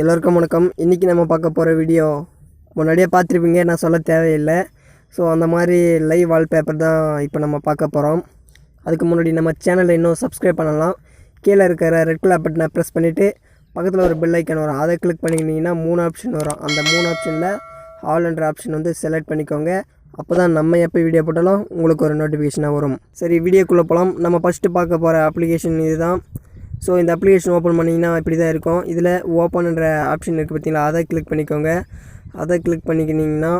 எல்லோருக்கும் வணக்கம். இன்றைக்கி நம்ம பார்க்க போகிற வீடியோ முன்னாடியே பார்த்துருப்பீங்க நான் சொல்ல தேவையில்லை. ஸோ அந்த மாதிரி லைவ் வால்பேப்பர் தான் இப்போ நம்ம பார்க்க போகிறோம் அதுக்கு முன்னாடி நம்ம சேனலை இன்னும் சப்ஸ்கிரைப் பண்ணலாம். கீழே இருக்கிற ரெட் கலர் பட்டனை ப்ரெஸ் பண்ணிவிட்டு பக்கத்தில் ஒரு பெல் ஐக்கன் வரும். அதை கிளிக் பண்ணிக்கிட்டிங்கன்னா மூணு ஆப்ஷன் வரும். அந்த மூணு ஆப்ஷனில் ஆல் என்ற ஆப்ஷன் வந்து செலக்ட் பண்ணிக்கோங்க. அப்போ தான் நம்ம எப்போ வீடியோ போட்டாலும் உங்களுக்கு ஒரு நோட்டிஃபிகேஷனாக வரும். சரி வீடியோக்குள்ளே போகலாம் நம்ம ஃபஸ்ட்டு பார்க்க போகிற அப்ளிகேஷன் இதுதான். ஸோ இந்த அப்ளிகேஷன் ஓப்பன் பண்ணிங்கன்னா இப்படி தான் இருக்கும். இதில் ஓப்பன்ன்ற ஆப்ஷன் இருக்குது பார்த்தீங்களா? அதை கிளிக் பண்ணிக்கோங்க. அதை கிளிக் பண்ணிக்கினீங்கன்னா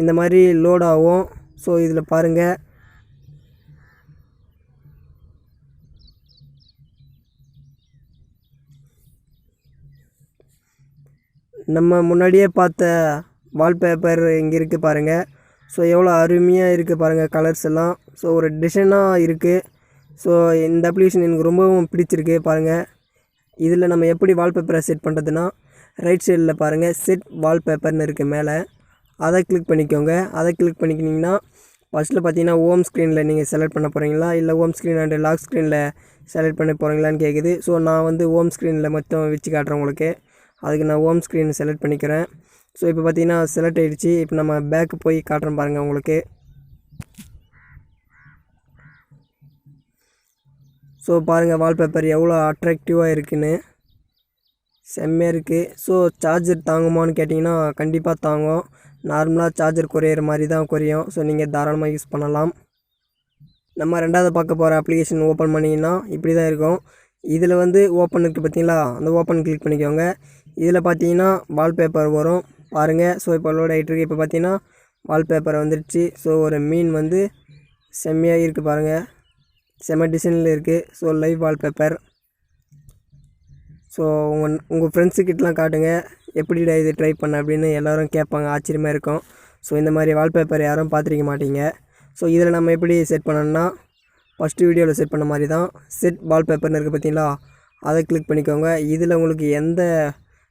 இந்த மாதிரி லோட் ஆகும். ஸோ இதில் பாருங்கள் நம்ம முன்னாடியே பார்த்த வால்பேப்பர் இங்கே இருக்குது பாருங்கள் ஸோ எவ்வளோ அருமையாக இருக்குது பாருங்கள் கலர்ஸ் எல்லாம். ஸோ ஒரு டிசைனாக இருக்குது ஸோ இந்த அப்ளிகேஷன் எனக்கு ரொம்பவும் பிடிச்சிருக்கு பாருங்கள் இதில் நம்ம எப்படி வால்பேப்பரை செட் பண்ணுறதுன்னா ரைட் சைடில் பாருங்கள் செட் வால்பேப்பர்னு இருக்குது மேலே. அதை கிளிக் பண்ணிக்கோங்க. அதை கிளிக் பண்ணிக்கிட்டிங்கன்னா ஃபஸ்ட்டில் பார்த்தீங்கன்னா ஹோம் ஸ்க்ரீனில் நீங்கள் செலக்ட் பண்ண போகிறீங்களா இல்லை ஹோம் ஸ்க்ரீன் அண்ட் லாக் ஸ்க்ரீனில் செலக்ட் பண்ண போகிறீங்களான்னு கேட்குது ஸோ நான் வந்து ஹோம் ஸ்க்ரீனில் மொத்தம் வச்சு காட்டுறேன் உங்களுக்கு. அதுக்கு நான் ஹோம் ஸ்க்ரீன் செலக்ட் பண்ணிக்கிறேன். ஸோ இப்போ பார்த்தீங்கன்னா செலக்ட் ஆகிடுச்சு இப்போ நம்ம பேக்கு போய் காட்டுறோம் பாருங்கள் உங்களுக்கு. ஸோ பாருங்கள் வால்பேப்பர் எவ்வளோ அட்ராக்டிவாக இருக்குன்னு. செம்மையாக இருக்குது ஸோ சார்ஜர் தாங்குமான்னு கேட்டிங்கன்னா கண்டிப்பாக தாங்கும். நார்மலாக சார்ஜர் குறையிற மாதிரி தான் குறையும் ஸோ நீங்கள் தாராளமாக யூஸ் பண்ணலாம். நம்ம ரெண்டாவது பார்க்க போகிற அப்ளிகேஷன் ஓப்பன் பண்ணிங்கன்னா இப்படி தான் இருக்கும். இதில் வந்து ஓப்பன் இருக்குது பார்த்தீங்களா அந்த ஓப்பன் கிளிக் பண்ணிக்கோங்க. இதில் பார்த்தீங்கன்னா வால்பேப்பர் வரும். பாருங்கள் ஸோ இப்போ லோட் ஆகிட்டு இருக்கு. இப்போ பார்த்தீங்கன்னா வால்பேப்பர் வந்துடுச்சு ஸோ ஒரு மீன் வந்து செம்மையாக இருக்குது பாருங்கள் செம்ம டிசைனில் இருக்குது ஸோ லைவ் வால்பேப்பர் ஸோ உங்கள் உங்கள் ஃப்ரெண்ட்ஸுக்கிட்டலாம் காட்டுங்க. எப்படிடா இது ட்ரை பண்ண அப்படின்னு எல்லோரும் கேட்பாங்க. ஆச்சரியமாக இருக்கும். ஸோ இந்த மாதிரி வால்பேப்பர் யாரும் பார்த்துருக்க மாட்டிங்க. ஸோ இதில் நம்ம எப்படி செட் பண்ணணும்னா ஃபஸ்ட்டு வீடியோவில் செட் பண்ண மாதிரி தான். செட் வால்பேப்பர்னு இருக்குது பார்த்தீங்களா அதை கிளிக் பண்ணிக்கோங்க. இதில் உங்களுக்கு எந்த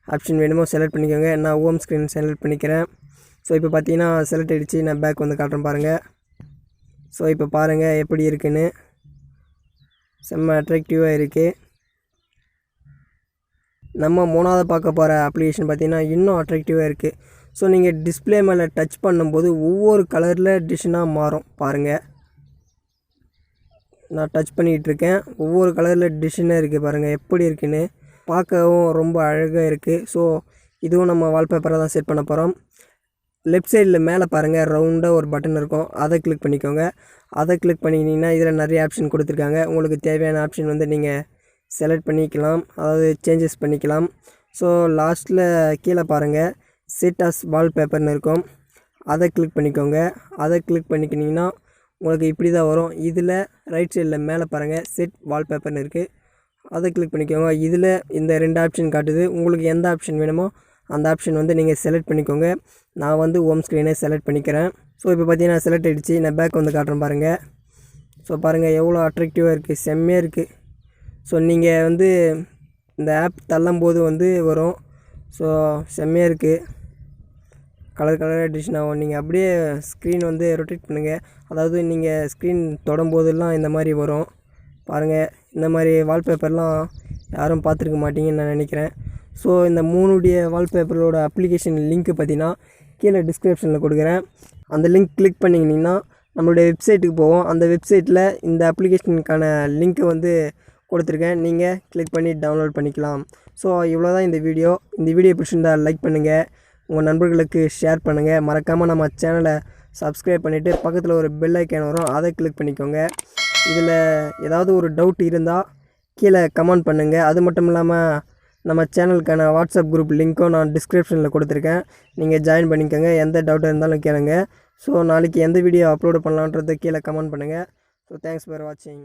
ஆப்ஷன் வேணுமோ செலக்ட் பண்ணிக்கோங்க. நான் ஹோம் ஸ்க்ரீன் செலக்ட் பண்ணிக்கிறேன். ஸோ இப்போ பார்த்தீங்கன்னா செலக்ட் ஆகிடுச்சு நான் பேக் வந்து காட்டுறேன் பாருங்கள் ஸோ இப்போ பாருங்கள் எப்படி இருக்குன்னு. செம்ம அட்ராக்டிவாக இருக்குது நம்ம மூணாவது பார்க்க போகிற அப்ளிகேஷன் பார்த்திங்கன்னா இன்னும் அட்ராக்டிவாக இருக்குது ஸோ நீங்கள் டிஸ்பிளே மேலே டச் பண்ணும்போது ஒவ்வொரு கலரில் டிஷ்ஷனாக மாறும். பாருங்கள் நான் டச் பண்ணிகிட்டு இருக்கேன். ஒவ்வொரு கலரில் டிஷ்ஷனாக இருக்குது பாருங்கள் எப்படி இருக்குன்னு. பார்க்கவும் ரொம்ப அழகாக இருக்குது ஸோ இதுவும் நம்ம வால்பேப்பரை தான் செட் பண்ண போகிறோம் லெஃப்ட் சைடில் மேலே பாருங்கள் ரவுண்டாக ஒரு பட்டன் இருக்கும். அதை கிளிக் பண்ணிக்கோங்க. அதை கிளிக் பண்ணிக்கிட்டிங்கன்னா இதில் நிறைய ஆப்ஷன் கொடுத்துருக்காங்க. உங்களுக்கு தேவையான ஆப்ஷன் வந்து நீங்கள் செலக்ட் பண்ணிக்கலாம். அதாவது சேஞ்சஸ் பண்ணிக்கலாம். ஸோ லாஸ்ட்டில் கீழே பாருங்கள் செட் அஸ் வால்பேப்பர்னு இருக்கும். அதை கிளிக் பண்ணிக்கோங்க. அதை கிளிக் பண்ணிக்கினிங்கன்னா உங்களுக்கு இப்படி தான் வரும். இதில் ரைட் சைடில் மேலே பாருங்கள் செட் வால்பேப்பர்னு இருக்குது அதை கிளிக் பண்ணிக்கோங்க. இதில் இந்த ரெண்டு ஆப்ஷன் காட்டுது. உங்களுக்கு எந்த ஆப்ஷன் வேணுமோ அந்த ஆப்ஷன் வந்து நீங்கள் செலக்ட் பண்ணிக்கோங்க. நான் வந்து ஹோம் ஸ்க்ரீனை செலக்ட் பண்ணிக்கிறேன். ஸோ இப்போ பார்த்தீங்கன்னா செலக்ட் ஆகிடுச்சு நான் பேக் வந்து காட்டுறேன் பாருங்கள் ஸோ பாருங்கள் எவ்வளோ அட்ராக்டிவாக இருக்குது செம்மையாக இருக்குது ஸோ நீங்கள் வந்து இந்த ஆப் தள்ளும் போது வந்து வரும். ஸோ செம்மையாக இருக்குது கலர் கலராக எடிஷன் ஆகும். நீங்கள் அப்படியே ஸ்க்ரீன் வந்து ரொட்டேட் பண்ணுங்கள் அதாவது நீங்கள் ஸ்க்ரீன் தொடும்போதெல்லாம் இந்த மாதிரி வரும். பாருங்கள் இந்த மாதிரி வால்பேப்பர்லாம் யாரும் பார்த்துருக்க மாட்டிங்கன்னு நான் நினைக்கிறேன். ஸோ இந்த மூணுடைய வால்பேப்பரோட அப்ளிகேஷன் லிங்க்கு பார்த்தீங்கன்னா கீழே டிஸ்கிரிப்ஷனில் கொடுக்குறேன். அந்த லிங்க் கிளிக் பண்ணிங்கன்னா நம்மளுடைய வெப்சைட்டுக்கு போவோம். அந்த வெப்சைட்டில் இந்த அப்ளிகேஷனுக்கான லிங்க்கை வந்து கொடுத்துருக்கேன். நீங்கள் கிளிக் பண்ணி டவுன்லோட் பண்ணிக்கலாம். ஸோ இவ்வளோ தான் இந்த வீடியோ இந்த வீடியோ பிடிச்சிருந்தால் லைக் பண்ணுங்கள் உங்கள் நண்பர்களுக்கு ஷேர் பண்ணுங்கள் மறக்காமல் நம்ம சேனலை சப்ஸ்கிரைப் பண்ணிவிட்டு பக்கத்தில் ஒரு பெல் ஐக்கான் வரும். அதை கிளிக் பண்ணிக்கோங்க. இதில் ஏதாவது ஒரு டவுட் இருந்தால் கீழே கமெண்ட் பண்ணுங்கள் அது மட்டும் இல்லாமல் நம்ம சேனலுக்கான வாட்ஸ்அப் குரூப் லிங்க்கும் நான் டிஸ்கிரிப்ஷனில் கொடுத்துருக்கேன். நீங்கள் ஜாயின் பண்ணிக்கோங்க. எந்த டவுட் இருந்தாலும் கேளுங்க. ஸோ நாளைக்கு எந்த வீடியோ அப்லோடு பண்ணலான்றதை கீழே கமெண்ட் பண்ணுங்கள் ஸோ தேங்க்ஸ் ஃபார் வாட்சிங்